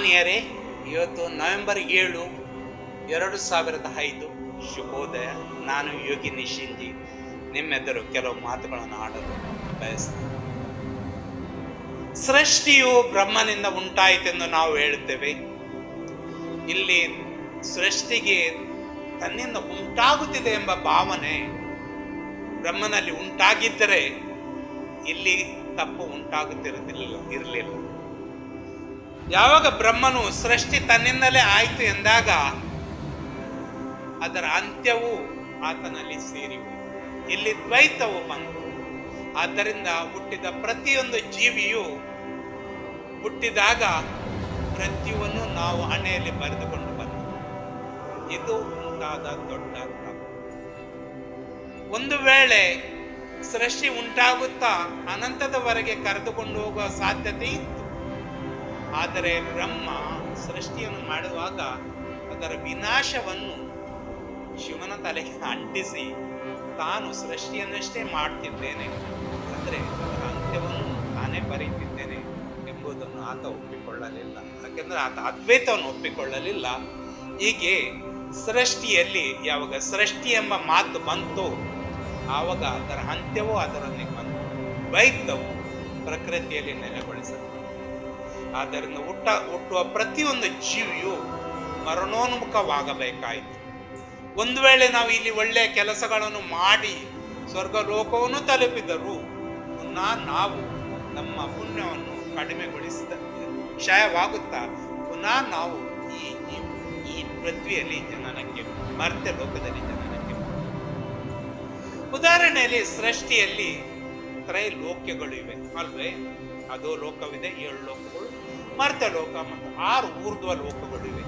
ಮಾನ್ಯರೇ ಇವತ್ತು ನವೆಂಬರ್ ಏಳು, ಎರಡು ಸಾವಿರದ ಐದು. ಶುಭೋದಯ. ನಾನು ಯೋಗಿ ನಿಶಿಂಜಿ ನಿಮ್ಮೆದುರು ಕೆಲವು ಮಾತುಗಳನ್ನು ಆಡಲು ಬಯಸ್ತೇನೆ. ಸೃಷ್ಟಿಯು ಬ್ರಹ್ಮನಿಂದ ಉಂಟಾಯಿತೆಂದು ನಾವು ಹೇಳುತ್ತೇವೆ. ಇಲ್ಲಿ ಸೃಷ್ಟಿಗೆ ತನ್ನಿಂದ ಉಂಟಾಗುತ್ತಿದೆ ಎಂಬ ಭಾವನೆ ಬ್ರಹ್ಮನಲ್ಲಿ ಉಂಟಾಗಿದ್ದರೆ ಇಲ್ಲಿ ತಪ್ಪು ಉಂಟಾಗುತ್ತಿರುತ್ತಿರಲಿಲ್ಲ ಇರಲಿಲ್ಲ. ಯಾವಾಗ ಬ್ರಹ್ಮನು ಸೃಷ್ಟಿ ತನ್ನಿಂದಲೇ ಆಯಿತು ಎಂದಾಗ ಅದರ ಅಂತ್ಯವು ಆತನಲ್ಲಿ ಸೇರಿ ಇಲ್ಲಿ ದ್ವೈತವು ಬಂತು. ಆದ್ದರಿಂದ ಹುಟ್ಟಿದ ಪ್ರತಿಯೊಂದು ಜೀವಿಯು ಹುಟ್ಟಿದಾಗ ಪ್ರತಿಯೊಂದು ನಾವು ಹಣೆಯಲ್ಲಿ ಬರೆದುಕೊಂಡು ಬಂದ ಇದು ಉಂಟಾದ ದೊಡ್ಡ ಒಂದು ವೇಳೆ ಸೃಷ್ಟಿ ಉಂಟಾಗುತ್ತಾ ಅನಂತದವರೆಗೆ ಕರೆದುಕೊಂಡು ಹೋಗುವ ಸಾಧ್ಯತೆ ಇತ್ತು. ಆದರೆ ಬ್ರಹ್ಮ ಸೃಷ್ಟಿಯನ್ನು ಮಾಡುವಾಗ ಅದರ ವಿನಾಶವನ್ನು ಶಿವನ ತಲೆಗೆ ಅಂಟಿಸಿ ತಾನು ಸೃಷ್ಟಿಯನ್ನಷ್ಟೇ ಮಾಡ್ತಿದ್ದೇನೆ ಅಂದರೆ ಅದರ ಅಂತ್ಯವನ್ನು ತಾನೇ ಬರೀತಿದ್ದೇನೆ ಎಂಬುದನ್ನು ಆತ ಒಪ್ಪಿಕೊಳ್ಳಲಿಲ್ಲ. ಯಾಕೆಂದರೆ ಆತ ಅದ್ವೈತವನ್ನು ಒಪ್ಪಿಕೊಳ್ಳಲಿಲ್ಲ. ಹೀಗೆ ಸೃಷ್ಟಿಯಲ್ಲಿ ಯಾವಾಗ ಸೃಷ್ಟಿ ಎಂಬ ಮಾತು ಬಂತು ಆವಾಗ ಅದರ ಅಂತ್ಯವೂ ಅದರೊಂದಿಗೆ ಬಂತು. ದ್ವೈತವು ಪ್ರಕೃತಿಯಲ್ಲಿ ನೆಲೆಗೊಳಿಸುತ್ತೆ ಆದ್ದರಿಂದ ಹುಟ್ಟ ಹುಟ್ಟುವ ಪ್ರತಿಯೊಂದು ಜೀವಿಯು ಮರಣೋನ್ಮುಖವಾಗಬೇಕಾಯಿತು. ಒಂದು ವೇಳೆ ನಾವು ಇಲ್ಲಿ ಒಳ್ಳೆಯ ಕೆಲಸಗಳನ್ನು ಮಾಡಿ ಸ್ವರ್ಗ ಲೋಕವನ್ನು ತಲುಪಿದರೂ ಪುನಃ ನಾವು ನಮ್ಮ ಪುಣ್ಯವನ್ನು ಕಡಿಮೆಗೊಳಿಸಿದ ಕ್ಷಯವಾಗುತ್ತಾ ಪುನಃ ನಾವು ಈ, ಈ- ಪೃಥ್ವಿಯಲ್ಲಿ ಜನನಕ್ಕೆ ಮರ್ತ್ಯ ಲೋಕದಲ್ಲಿ ಜನನಕ್ಕೆ ಉದಾಹರಣೆಯಲ್ಲಿ ಸೃಷ್ಟಿಯಲ್ಲಿ ತ್ರೈಲೋಕ್ಯಗಳು ಇವೆ, ಅಲ್ವೇ? ಅದು ಲೋಕವಿದೆ, ಏಳು ಲೋಕಗಳು ಮರ್ತ್ಯ ಲೋಕ ಮತ್ತು ಆರು ಊರ್ಧ್ವ ಲೋಕಗಳಿವೆ.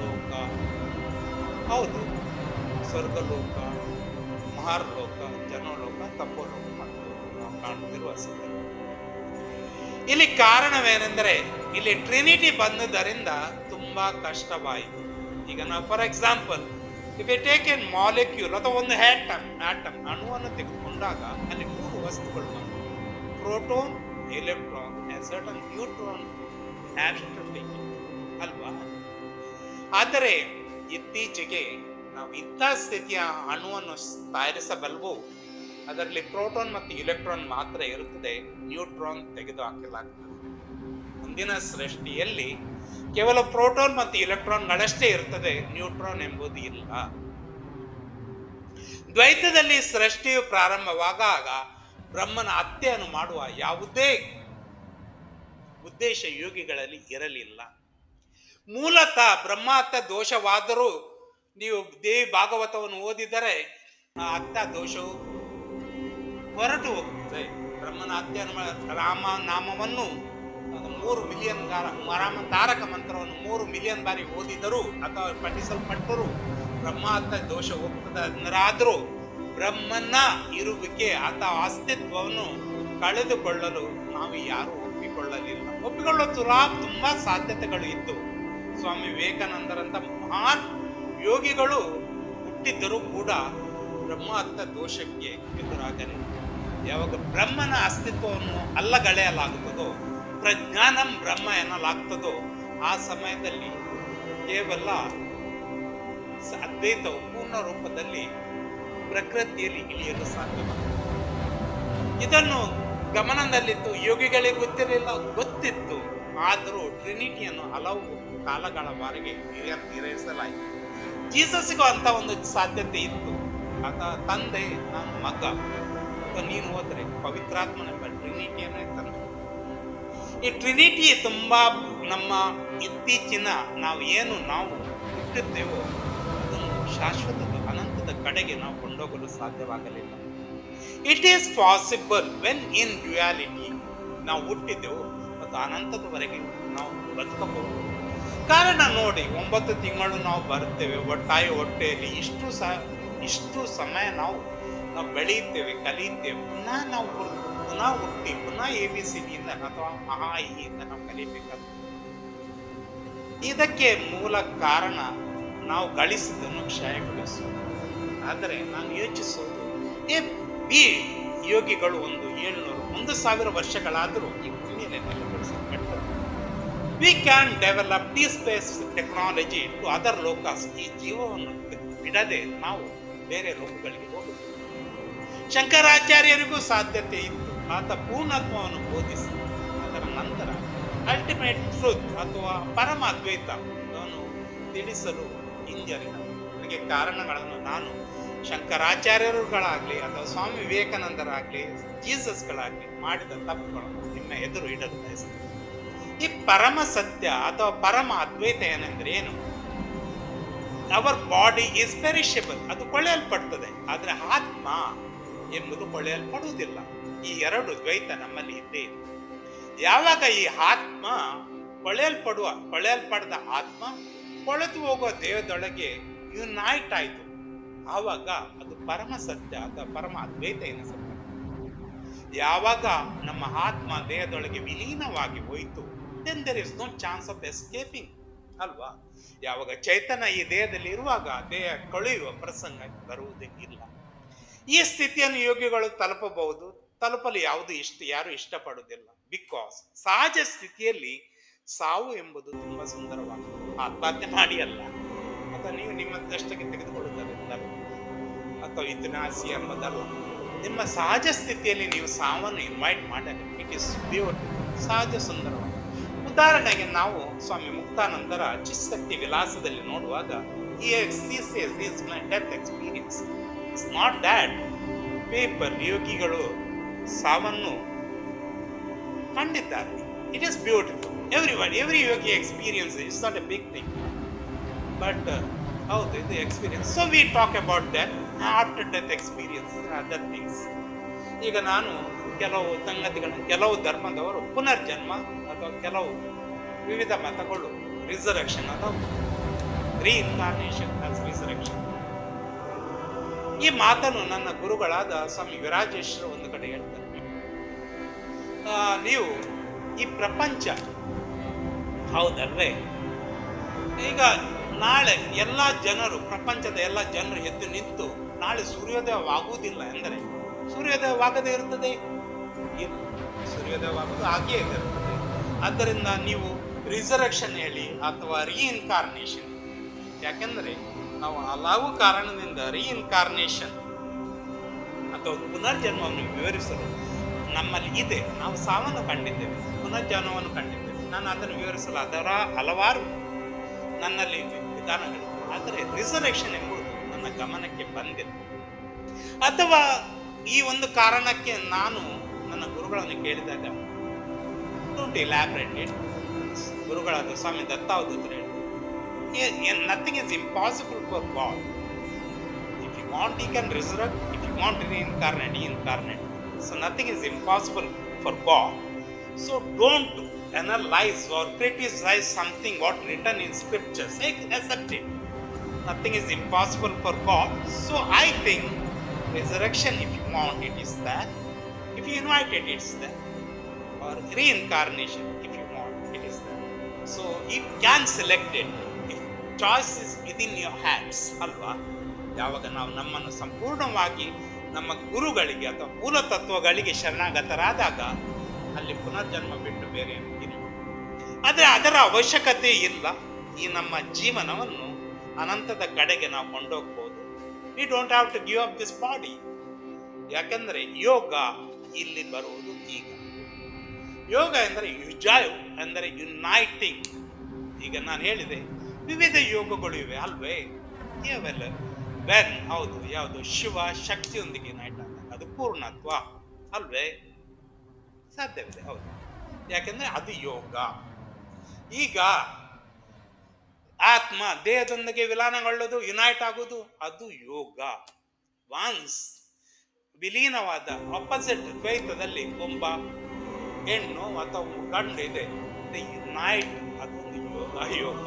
ಲೋಕ ಹೌದು, ಸ್ವರ್ಗಲೋಕ, ಮಹಾರ್ಲೋಕ, ಜನೋಲೋಕ, ತಪೋಲೋಕ ಮತ್ತು ನಾವು ಕಾಣುತ್ತಿರುವ ಸಂದರ್ಭ ಇಲ್ಲಿ ಕಾರಣವೇನೆಂದರೆ, ಇಲ್ಲಿ ಟ್ರಿನಿಟಿ ಬಂದುದರಿಂದ ತುಂಬಾ ಕಷ್ಟವಾಯಿತು. ಈಗ ನಾವು for example if a take an molecule ಅಥವಾ ಒಂದು ಆಟಮ್ ಆಟಮ್ ಅಣುವನ್ನು ತೆಗೆದುಕೊಂಡಾಗ ಅಲ್ಲಿ ಮೂರು ವಸ್ತುಗಳು ಬಂದವು. ಪ್ರೋಟೋನ್ ಎಲೆಕ್ಟ್ರಾನ್ ಸರ್ಟನ್ ನ್ಯೂಟ್ರಾನ್ ಅಲ್ವಾ? ಆದರೆ ಇತ್ತೀಚೆಗೆ ನಾವು ಇಂಥ ಸ್ಥಿತಿಯ ಅಣುವನ್ನು ತಯಾರಿಸಬಲ್ವು? ಅದರಲ್ಲಿ ಪ್ರೋಟಾನ್ ಮತ್ತು ಇಲೆಕ್ಟ್ರಾನ್ ಮಾತ್ರ ಇರುತ್ತದೆ. ನ್ಯೂಟ್ರಾನ್ ತೆಗೆದು ಹಾಕಲಾಗ್ತದೆ. ಮುಂದಿನ ಸೃಷ್ಟಿಯಲ್ಲಿ ಕೇವಲ ಪ್ರೋಟಾನ್ ಮತ್ತು ಇಲೆಕ್ಟ್ರಾನ್ಗಳಷ್ಟೇ ಇರ್ತದೆ ನ್ಯೂಟ್ರಾನ್ ಎಂಬುದು ಇಲ್ಲ. ದ್ವೈತದಲ್ಲಿ ಸೃಷ್ಟಿಯು ಪ್ರಾರಂಭವಾದಾಗ ಬ್ರಹ್ಮನ ಹತ್ಯೆಯನ್ನು ಮಾಡುವ ಯಾವುದೇ ಉದ್ದೇಶ ಯೋಗಿಗಳಲ್ಲಿ ಇರಲಿಲ್ಲ. ಮೂಲತಃ ಬ್ರಹ್ಮಾತ್ತ ದೋಷವಾದರೂ ನೀವು ದೇವಿ ಭಾಗವತವನ್ನು ಓದಿದರೆ ಆ ಅತ್ತ ದೋಷವು ಹೊರಟು ಹೋಗ್ತದೆ. ಬ್ರಹ್ಮನ ಅತ್ಯ ರಾಮ ನಾಮವನ್ನು ಮೂರು ಮಿಲಿಯನ್ ರಾಮ ತಾರಕ ಮಂತ್ರವನ್ನು ಮೂರು ಮಿಲಿಯನ್ ಬಾರಿ ಓದಿದರೂ ಅಥವಾ ಪಠಿಸಲ್ಪಟ್ಟರು ಬ್ರಹ್ಮಾತ್ತ ದೋಷ ಹೋಗ್ತದೆ ಅಂದರಾದರೂ ಬ್ರಹ್ಮನ ಇರುವಿಕೆ ಅಥವಾ ಅಸ್ತಿತ್ವವನ್ನು ಕಳೆದುಕೊಳ್ಳಲು ನಾವು ಯಾರೂ ಒಪ್ಪಿಕೊಳ್ಳಲಿಲ್ಲ. ಒಪ್ಪಿಕೊಳ್ಳೋ ತುಲಾ ತುಂಬಾ ಸಾಧ್ಯತೆಗಳು ಇತ್ತು. ಸ್ವಾಮಿ ವಿವೇಕಾನಂದರಂತ ಮಹಾನ್ ಯೋಗಿಗಳು ಹುಟ್ಟಿದ್ದರೂ ಕೂಡ ಬ್ರಹ್ಮಾತ್ಮ ದೋಷಕ್ಕೆ ಎದುರಾಗಲಿ. ಯಾವಾಗ ಬ್ರಹ್ಮನ ಅಸ್ತಿತ್ವವನ್ನು ಅಲ್ಲಗಳೆಯಲಾಗುತ್ತದೋ, ಪ್ರಜ್ಞಾನಂ ಬ್ರಹ್ಮ ಎನ್ನಲಾಗ್ತದೋ, ಆ ಸಮಯದಲ್ಲಿ ಕೇವಲ ಅದ್ವೈತವು ಪೂರ್ಣ ರೂಪದಲ್ಲಿ ಪ್ರಕೃತಿಯಲ್ಲಿ ಇಳಿಯಲು ಸಾಧ್ಯವಾಗುತ್ತದೆ. ಇದನ್ನು ಗಮನದಲ್ಲಿತ್ತು ಯೋಗಿಗಳಿಗೆ ಗೊತ್ತಿರಲಿಲ್ಲ, ಗೊತ್ತಿತ್ತು. ಆದರೂ ಟ್ರಿನಿಟಿಯನ್ನು ಹಲವು ಕಾಲಗಳವರೆಗೆ ಬಾರಿಗೆ ನಿರ್ವಹಿಸಲಾಯಿತು ಜೀಸಸ್ಗೂ ಅಂತ ಒಂದು ಸಾಧ್ಯತೆ ಇತ್ತು. ಆತ ತಂದೆ, ನನ್ನ ಮಗ ನೀನು ಹೋದರೆ ಪವಿತ್ರಾತ್ಮನೆಂಬ ಟ್ರಿನಿಟಿಯನ್ನೇ ತಂದೆ ಈ ಟ್ರಿನಿಟಿ ತುಂಬ ನಮ್ಮ ಇತ್ತೀಚಿನ ನಾವು ಏನು ನಾವು ಹುಟ್ಟುತ್ತೇವೋ ಅದನ್ನು ಶಾಶ್ವತದ, ಅನಂತದ ಕಡೆಗೆ ನಾವು ಕೊಂಡೋಗಲು ಸಾಧ್ಯವಾಗಲಿಲ್ಲ. It is possible when in reality ನಾವು ಹುಟ್ಟಿದ್ದೆವು ಮತ್ತು ಅನಂತದವರೆಗೆ ನಾವು ಬದುಕಬಹುದು. ಕಾರಣ ನೋಡಿ, ಒಂಬತ್ತು ತಿಂಗಳು ನಾವು ಬರ್ತೇವೆ ಒಟ್ಟಾಯಿ ಹೊಟ್ಟೆಯಲ್ಲಿ ಇಷ್ಟು ಸ, ಇಷ್ಟು ಸಮಯ ನಾವು ನಾವು ಬೆಳೆಯುತ್ತೇವೆ, ಕಲಿಯುತ್ತೇವೆ, ಪುನಃ ನಾವು ಪುನಃ ಹುಟ್ಟಿ, ಪುನಃ ಎ ಬಿ ಸಿ ಡಿಯಿಂದ ಅಥವಾ ಮಹಾ ಇಂದ ನಾವು ಕಲಿಬೇಕಾಗ್ತದೆ ಇದಕ್ಕೆ ಮೂಲ ಕಾರಣ ನಾವು ಗಳಿಸಿದ್ದನ್ನು ಕ್ಷಯಗೊಳಿಸುವುದು ಆದರೆ ನಾನು ಯೋಚಿಸುವುದು ಏ ಬಿ ಯೋಗಿಗಳು ಒಂದು ಏಳ್ನೂರು ಒಂದು ಸಾವಿರ ವರ್ಷಗಳಾದರೂ ಈ ಭೂಮಿಯಲ್ಲಿ we can develop the space technology to other locus ಈ ಜೀವವನ್ನು ಬಿಡದೆ ನಾವು ಬೇರೆ ಲೋಕಗಳಿಗೆ ಹೋಗಬೇಕು. ಶಂಕರಾಚಾರ್ಯರಿಗೂ ಸಾಧ್ಯತೆ ಇತ್ತು. ಆತ ಪೂರ್ಣತ್ವವನ್ನು ಬೋಧಿಸಿ, ಅದರ ನಂತರ ಅಲ್ಟಿಮೇಟ್ ಟ್ರೂತ್ ಅಥವಾ ಪರಮ ಅದ್ವೈತ ಅವನು ತಿಳಿಸಲು ಹಿಂಜರಿದ ನನಗೆ ಕಾರಣಗಳನ್ನು ನಾನು ಶಂಕರಾಚಾರ್ಯರುಗಳಾಗಲಿ ಅಥವಾ ಸ್ವಾಮಿ ವಿವೇಕಾನಂದರಾಗಲಿ, ಜೀಸಸ್ಗಳಾಗಲಿ ಮಾಡಿದ ತಪ್ಪುಗಳು ನಿಮ್ಮ ಎದುರು ಇಡಲು ಈ ಪರಮ ಸತ್ಯ ಅಥವಾ ಪರಮ ಅದ್ವೈತ ಏನಂದ್ರೆ ಏನು? ಅವರ್ ಬಾಡಿ ಈಸ್ ಪೆರಿಷಬಲ್ ಅದು ಕೊಳೆಯಲ್ಪಡ್ತದೆ. ಆದರೆ ಆತ್ಮ ಎಂಬುದು ಕೊಳೆಯಲ್ಪಡುವುದಿಲ್ಲ. ಈ ಎರಡು ದ್ವೈತ ನಮ್ಮಲ್ಲಿ ಇದ್ದೇ ಇದೆ. ಯಾವಾಗ ಈ ಆತ್ಮ ಕೊಳೆಯಲ್ಪಡುವ, ಕೊಳೆಯಲ್ಪಡದ ಆತ್ಮ ಕೊಳೆತು ಹೋಗುವ ದೇಹದೊಳಗೆ ಯುನೈಟ್ ಆಯಿತು. ಆವಾಗ ಅದು ಪರಮ ಸತ್ಯ ಅಥವಾ ಪರಮ ಅದ್ವೈತ ಎನಿಸುತ್ತೆ ಯಾವಾಗ ನಮ್ಮ ಆತ್ಮ ದೇಹದೊಳಗೆ ವಿಲೀನವಾಗಿ ಹೋಯಿತು then there is no chance of escaping ಅಲ್ವಾ? ಯಾವಾಗ ಚೈತನ್ಯ ಈ ದೇಹದಲ್ಲಿ ಇರುವಾಗ ದೇಹ ಕಳೆಯುವ ಪ್ರಸಂಗ ಬರುವುದೇ ಇಲ್ಲ ಈ ಸ್ಥಿತಿಯನ್ನು ಯೋಗಿಗಳು ತಲುಪಬಹುದು. ತಲುಪಲು ಯಾವುದು ಇಷ್ಟ, ಯಾರು ಇಷ್ಟಪಡುವುದಿಲ್ಲ. ಬಿಕಾಸ್ ಸಹಜ ಸ್ಥಿತಿಯಲ್ಲಿ ಸಾವು ಎಂಬುದು ತುಂಬಾ ಸುಂದರವಾಗಿದೆ. ಆತ್ಮಹತ್ಯೆ ಮಾಡಿ ಅಲ್ಲ ಅಥವಾ ನೀವು ನಿಮ್ಮದಷ್ಟಕ್ಕೆ ತೆಗೆದುಕೊಳ್ಳುವುದರಿಂದ ಅಥವಾ ಇತಿಹಾಸಿ ಎಂಬುದಲ್ಲ ನಿಮ್ಮ ಸಹಜ ಸ್ಥಿತಿಯಲ್ಲಿ ನೀವು ಸಾವನ್ನು ಇನ್ವೈಟ್ ಮಾಡಲಿ ಇಟ್ ಇಸ್ ಬ್ಯೂಟಿಫುಲ್ ಸಹಜ ಸುಂದರವಾಗಿ ಉದಾಹರಣೆಗೆ ನಾವು ಸ್ವಾಮಿ ಮುಕ್ತಾನಂದರ ಚಿಶಕ್ತಿ ವಿಲಾಸದಲ್ಲಿ ನೋಡುವಾಗ ಈ death experience it's not that paper ಯೋಗಿಗಳು ಸಾವನ್ನು ಕಂಡಿದ್ದಾರೆ. It is beautiful every every Yogi experience it's not a big thing but ಹೌದು, ಇದು experience so we talk about death after death experience other things ಈಗ ನಾನು ಕೆಲವು ಸಂಗತಿಗಳನ್ನು, ಕೆಲವು ಧರ್ಮದವರು ಪುನರ್ಜನ್ಮ ಅಥವಾ ಕೆಲವು ವಿವಿಧ ಮತಗಳು ರಿಸರ್ವೆಕ್ಷನ್ ಅಥವಾ ರೀಇನ್ಕಾರ್ನೇಷನ್ ರಿಸರ್ವೆಕ್ಷನ್ ಈ ಮಾತನ್ನು ನನ್ನ ಗುರುಗಳಾದ ಸ್ವಾಮಿ ವಿರಾಜೇಶ್ವರ ಒಂದು ಕಡೆ ಹೇಳ್ತಾರೆ. ನೀವು ಈ ಪ್ರಪಂಚ, ಹೌದಲ್ವೇ? ಈಗ ನಾಳೆ ಎಲ್ಲ ಜನರು, ಪ್ರಪಂಚದ ಎಲ್ಲ ಜನರು ಎದ್ದು ನಿಂತು ನಾಳೆ ಸೂರ್ಯೋದಯವಾಗುವುದಿಲ್ಲ ಎಂದರೆ ಸೂರ್ಯೋದಯವಾಗದೇ ಇರುತ್ತದೆ? ಇಲ್ಲ, ಸೂರ್ಯೋದಯವಾಗುವುದು ಹಾಗೆಯೇ ಇರುತ್ತದೆ. ಆದ್ದರಿಂದ ನೀವು ರಿಸರಕ್ಷನ್ ಹೇಳಿ ಅಥವಾ ರೀಇನ್ಕಾರ್ನೇಷನ್ ಯಾಕೆಂದರೆ ನಾವು ಹಲವು ಕಾರಣದಿಂದ ರೀಇನ್ಕಾರ್ನೇಷನ್ ಅಥವಾ ಪುನರ್ಜನ್ಮವನ್ನು ವಿವರಿಸಲು ನಮ್ಮಲ್ಲಿ ಇದೆ. ನಾವು ಸಾವನ್ನು ಕಂಡಿದ್ದೇವೆ, ಪುನರ್ಜನ್ಮವನ್ನು ಕಂಡಿದ್ದೇವೆ. ನಾನು ಅದನ್ನು ವಿವರಿಸಲು ಅದರ ಹಲವಾರು ನನ್ನಲ್ಲಿ ವಿಧಾನಗಳು. ಆದರೆ ರಿಸರ್ವೇಷನ್ ಎಂಬುದು ನನ್ನ ಗಮನಕ್ಕೆ ಬಂದಿಲ್ಲ. ಅಥವಾ ಈ ಒಂದು ಕಾರಣಕ್ಕೆ ನಾನು ನನ್ನ ಗುರುಗಳನ್ನು ಕೇಳಿದಾಗ ಡೋಂಟ್ ಇಲ್ಯಾಬ್ರೇಟೆಡ್ ಗುರುಗಳಾದ ಸ್ವಾಮಿ ದತ್ತಾವಧೂತರು ಹೇಳಿದ್ರು nothing is impossible for God if you want you can reserve if you want incarnate incarnate so nothing is impossible for God so don't analyze or criticize something what written in scriptures. Accept it. Nothing is impossible for God. So I think resurrection, if you want, it is that. If you invite it, it's there. Or reincarnation, if you want, it is there. So you can select it. If choice is within your hands, ಅಲ್ವಾ ಯಾವಾಗ ನಾವು ನಮ್ಮನ್ನು ಸಂಪೂರ್ಣವಾಗಿ ನಮ್ಮ ಗುರುಗಳಿಗೆ ಅಥವಾ ಮೂಲತತ್ವಗಳಿಗೆ ಶರಣಾಗತರಾದಾಗ ಅಲ್ಲಿ ಪುನರ್ಜನ್ಮ ಬಿಟ್ಟು ಬೇರೆ ಆದರೆ ಅದರ ಅವಶ್ಯಕತೆ ಇಲ್ಲ. ಈ ನಮ್ಮ ಜೀವನವನ್ನು ಅನಂತದ ಕಡೆಗೆ ನಾವು ಕೊಂಡೋಗ್ಬೋದು. We don't have to give up this body ಯಾಕೆಂದರೆ ಯೋಗ ಇಲ್ಲಿ ಬರುವುದು ಈಗ. ಯೋಗ ಎಂದರೆ ಯುಜಾಯು ಅಂದರೆ ಯುನೈಟಿಂಗ್ ಈಗ ನಾನು ಹೇಳಿದೆ, ವಿವಿಧ ಯೋಗಗಳು ಇವೆ ಅಲ್ವೇ? ಯಾವೆಲ್ಲ ವೆನ್ ಹೌದು, ಯಾವುದು? ಶಿವ ಶಕ್ತಿಯೊಂದಿಗೆ ಯುನೈಟ್ ಆದಾಗ ಅದು ಪೂರ್ಣತ್ವ. ಅಲ್ವೇ? ಸಾಧ್ಯವಿದೆ, ಹೌದು. ಯಾಕೆಂದ್ರೆ ಅದು ಯೋಗ. ಈಗ ಆತ್ಮ ದೇಹದೊಂದಿಗೆ ವಿಲಾನಗೊಳ್ಳೋದು ಯುನೈಟ್ ಆಗೋದು, ಅದು ಯೋಗ. ವಾನ್ಸ್ ವಿಲೀನವಾದ ಅಪೋಸಿಟ್ ದ್ವೈತದಲ್ಲಿ ಒಬ್ಬ ಹೆಣ್ಣು ಅಥವಾ ಗಂಡು ಇದೆ. ಯುನೈಟ್ ಅದೊಂದು ಯೋಗ ಯೋಗ.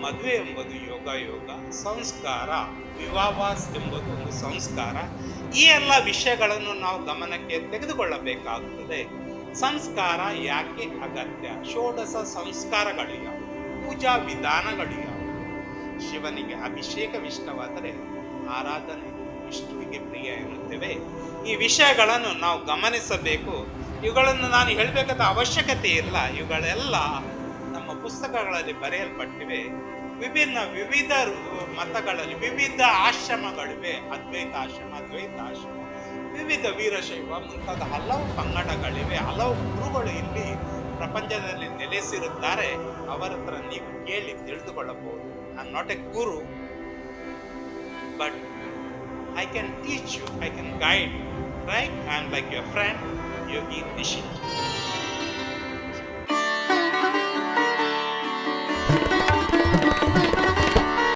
ಮದುವೆ ಎಂಬುದು ಯೋಗ ಯೋಗ. ಸಂಸ್ಕಾರ ವಿವಾಹಾಸ್ ಎಂಬುದು ಒಂದು ಸಂಸ್ಕಾರ. ಈ ಎಲ್ಲ ವಿಷಯಗಳನ್ನು ನಾವು ಗಮನಕ್ಕೆ ತೆಗೆದುಕೊಳ್ಳಬೇಕಾಗುತ್ತದೆ ಸಂಸ್ಕಾರ ಯಾಕೆ ಅಗತ್ಯ? ಷೋಡಶ ಸಂಸ್ಕಾರಗಳು ಯಾವುವು ಪೂಜಾ ವಿಧಾನಗಳು ಯಾವುವು ಶಿವನಿಗೆ ಅಭಿಷೇಕವಿಷ್ಟವಾದರೆ ಆರಾಧನೆ ವಿಷ್ಣುವಿಗೆ ಪ್ರಿಯ ಎನ್ನುತ್ತೇವೆ. ಈ ವಿಷಯಗಳನ್ನು ನಾವು ಗಮನಿಸಬೇಕು. ಇವುಗಳನ್ನು ನಾನು ಹೇಳಬೇಕಾದ ಅವಶ್ಯಕತೆ ಇಲ್ಲ. ಇವುಗಳೆಲ್ಲ ನಮ್ಮ ಪುಸ್ತಕಗಳಲ್ಲಿ ಬರೆಯಲ್ಪಟ್ಟಿವೆ. ವಿಭಿನ್ನ ವಿವಿಧ ಮತಗಳಲ್ಲಿ ವಿವಿಧ ಆಶ್ರಮಗಳಿವೆ. ಅದ್ವೈತ ಆಶ್ರಮ ದ್ವೈತ ಆಶ್ರಮ ವಿವಿಧ ವೀರಶೈವ ಮುಂತಾದ ಹಲವು ಪಂಗಡಗಳಿವೆ ಹಲವು ಗುರುಗಳು ಇಲ್ಲಿ ಪ್ರಪಂಚದಲ್ಲಿ ನೆಲೆಸಿರುತ್ತಾರೆ. ಅವರ ಹತ್ರ ನೀವು ಕೇಳಿ ತಿಳಿದುಕೊಳ್ಳಬಹುದು. I not a guru but I can teach you I can guide right I am like your friend Yogi Nishith